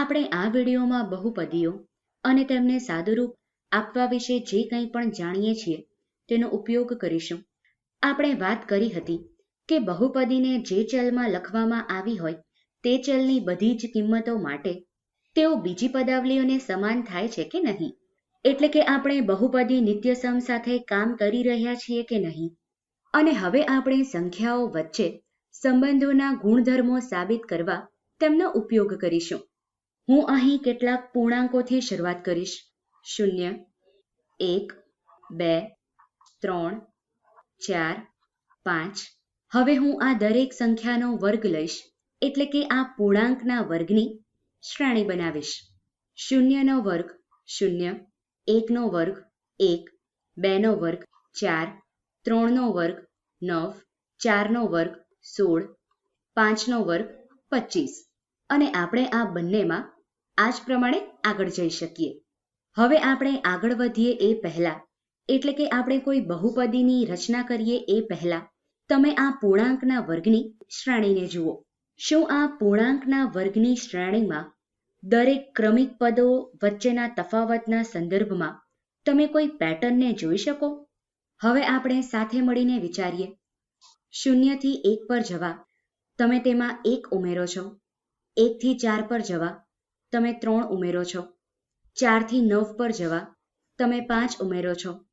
આપણે આ વિડીયોમાં બહુપદીઓ અને તેમને સાદુરૂપ આપવા વિશે જે કંઈ પણ જાણીએ છીએ, તેનો ઉપયોગ કરીશું. આપણે વાત કરી હતી કે બહુપદીને જે ચલમાં લખવામાં આવી હોય, તે ચલની બધી જ કિંમતો માટે તેઓ બીજી પદાવલીઓને સમાન થાય છે કે નહીં? એટલે કે આપણે બહુપદી નિત્યસમ સાથે કામ કરી રહ્યા છીએ કે નહીં? અને હવે આપણે સંખ્યાઓ વચ્ચે સંબંધોના ગુણધર્મો સાબિત કરવા તેમનો ઉપયોગ કરીશું. હું અહીં કેટલાક પૂર્ણાંકોથી શરૂઆત કરીશ. શૂન્ય, એક, બે, ત્રણ, ચાર, પાંચ. હવે હું આ દરેક સંખ્યાનો વર્ગ લઈશ, એટલે કે આ પૂર્ણાંકના વર્ગની શ્રેણી બનાવીશ. શૂન્યનો વર્ગ શૂન્ય, એકનો વર્ગ એક, બેનો વર્ગ ચાર, ત્રણનો વર્ગ નવ, ચારનો વર્ગ સોળ, પાંચનો વર્ગ પચીસ. અને આપણે આ બંનેમાં આ જ પ્રમાણે આગળ જઈ શકીએ. હવે આપણે આગળ વધીએ એ પહેલા. એટલે કે આપણે કોઈ બહુપદીની રચના કરીએ એ પહેલા. તમે આ પૂર્ણાંકના વર્ગની શ્રેણીને જુઓ. શું આ પૂર્ણાંકના વર્ગની શ્રેણીમાં દરેક ક્રમિક પદો વચ્ચેના તફાવતના સંદર્ભમાં તમે કોઈ પેટર્નને જોઈ શકો? હવે આપણે સાથે મળીને વિચારીએ. શૂન્યથી એક પર જવા. તમે તેમાં એક ઉમેરો છો. એકથી ચાર પર જવા. તમે ત્રણ ઉમેરો છો. ચારથી નવ પર જવા. તમે પાંચ ઉમેરો છો.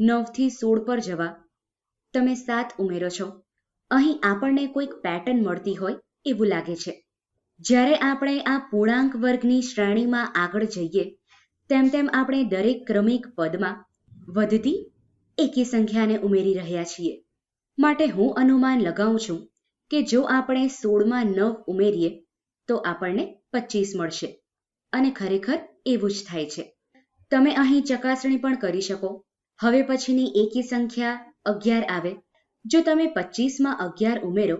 નવથી સોળ પર જવા. તમે સાત ઉમેરો છો. અહીં આપણને કોઈક પેટર્ન મળતી હોય એવું લાગે છે. જ્યારે આપણે આ પૂર્ણાંક વર્ગની શ્રેણીમાં આગળ જઈએ, તેમ તેમ આપણે દરેક ક્રમિક પદમાં વધતી એકી સંખ્યાને ઉમેરી રહ્યા છીએ. માટે હું અનુમાન લગાઉં છું કે જો આપણે સોળમાં નવ ઉમેરીએ, તો આપણને પચીસ મળશે. અને ખરેખર એવું જ થાય છે. તમે અહીં ચકાસણી પણ કરી શકો. હવે પછીની એકી સંખ્યા અગિયાર આવે. જો તમે પચીસમાં અગિયાર ઉમેરો,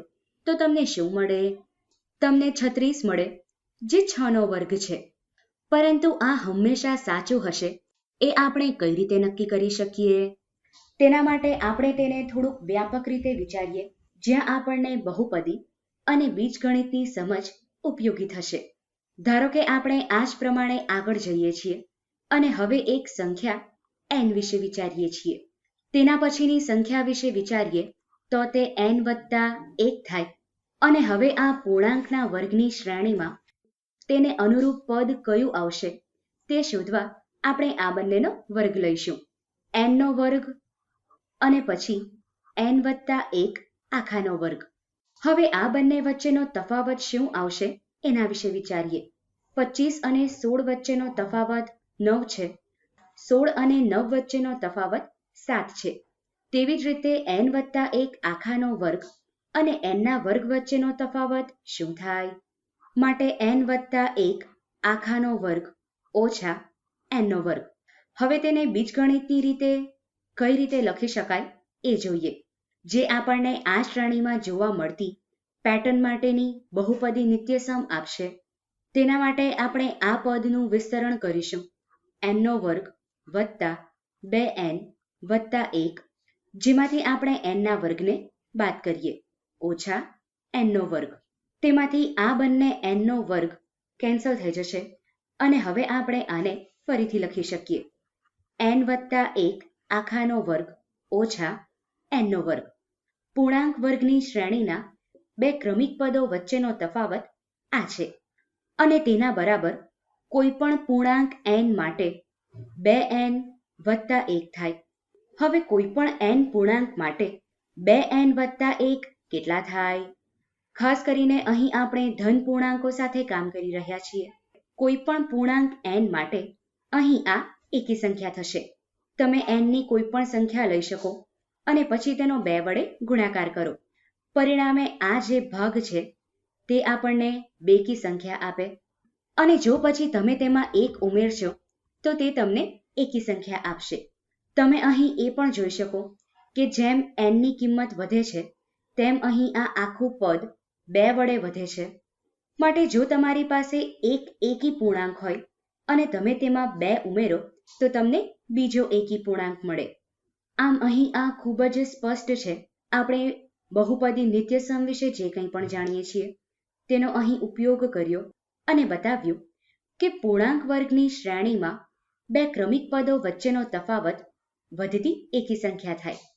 તો તમને શું મળે? તમને છત્રીસ મળે, જે છ નો વર્ગ છે. પરંતુ આ હંમેશા સાચું હશે. એ આપણે કઈ રીતે નક્કી કરી શકીએ? તેના માટે આપણે તેને થોડુંક વ્યાપક રીતે વિચારીએ, જ્યાં આપણને બહુપદી અને બીજગણિતની સમજ ઉપયોગી થશે. ધારો કે આપણે આ જ પ્રમાણે આગળ જઈએ છીએ અને હવે એક સંખ્યા એન વિશે વિચારીએ છીએ. તેના પછીની સંખ્યા વિશે વિચારીએ તો તે એન વત્તા એક થાય અને હવે આ પૂર્ણાંકના વર્ગની શ્રેણીમાં તેને અનુરૂપ પદ કયું આવશે તે શોધવા આપણે આ બંનેનો વર્ગ લઈશું. એનનો વર્ગ અને પછી એન વત્તા એક આખાનો વર્ગ. હવે આ બંને વચ્ચેનો તફાવત શું આવશે? એના વિશે વિચારીએ. પચીસ અને સોળ વચ્ચેનો તફાવત નવ છે. સોળ અને નવ વચ્ચેનો તફાવત સાત છે. તેવી જ રીતે એન વત્તા એક આખાનો વર્ગ અને એનના વર્ગ વચ્ચેનો તફાવત શું થાય? માટે એન વત્તા એક આખાનો વર્ગ ઓછા એનનો વર્ગ. હવે તેને બીજગણિતની રીતે કઈ રીતે લખી શકાય એ જોઈએ. જે આપણને આ શ્રેણીમાં જોવા મળતી પેટર્ન માટેની બહુપદી નિત્યસમ આપશે. તેના માટે આપણે આ પદનું વિસ્તરણ કરીશું. એનનો વર્ગ વત્તા બે એન વત્તા એક, જેમાંથી આપણે એનના વર્ગને બાદ કરીએ. ઓછા એનનો વર્ગ. તેમાંથી આ બંને એનનો વર્ગ કેન્સલ થઈ જશે અને હવે આપણે આને ફરીથી લખી શકીએ. એન વત્તા એક આખાનો વર્ગ ઓછા એનનો વર્ગ. પૂર્ણાંક વર્ગની શ્રેણીના બે ક્રમિક પદો વચ્ચેનો તફાવત આ છે. અને તેના બરાબર કોઈ પણ પૂર્ણાંક એન માટે બે એન વત્તા એક થાય. હવે કોઈ પણ એન પૂર્ણાંક માટે બે એન વત્તા એક કેટલા થાય? ખાસ કરીને અહીં આપણે ધન પૂર્ણાંકો સાથે કામ કરી રહ્યા છીએ. કોઈ પણ પૂર્ણાંક એન માટે અહીં આ એકી સંખ્યા થશે. તમે એનની કોઈ પણ સંખ્યા લઈ શકો અને પછી તેનો બે વડે ગુણાકાર કરો. પરિણામે આ જે ભાગ છે, તે આપણને બેકી સંખ્યા આપે. અને જો પછી તમે તેમાં એક ઉમેરશો, તો તે તમને એકી સંખ્યા આપશે. તમે અહીં એ પણ જોઈ શકો કે જેમ એનની કિંમત વધે છે, તેમ અહીં આ આખું પદ બે વડે વધે છે. માટે જો તમારી પાસે એક એકી પૂર્ણાંક હોય અને તમે તેમાં બે ઉમેરો, તો તમને બીજો એકી પૂર્ણાંક મળે. આમ અહીં આ ખૂબ જ સ્પષ્ટ છે. આપણે બહુપદી નિત્યસમ વિશે જે કંઈ પણ જાણીએ છીએ, તેનો અહીં ઉપયોગ કર્યો અને બતાવ્યું કે પૂર્ણાંક વર્ગની શ્રેણીમાં બે ક્રમિક પદો વચ્ચેનો તફાવત વધતી એકી સંખ્યા થાય.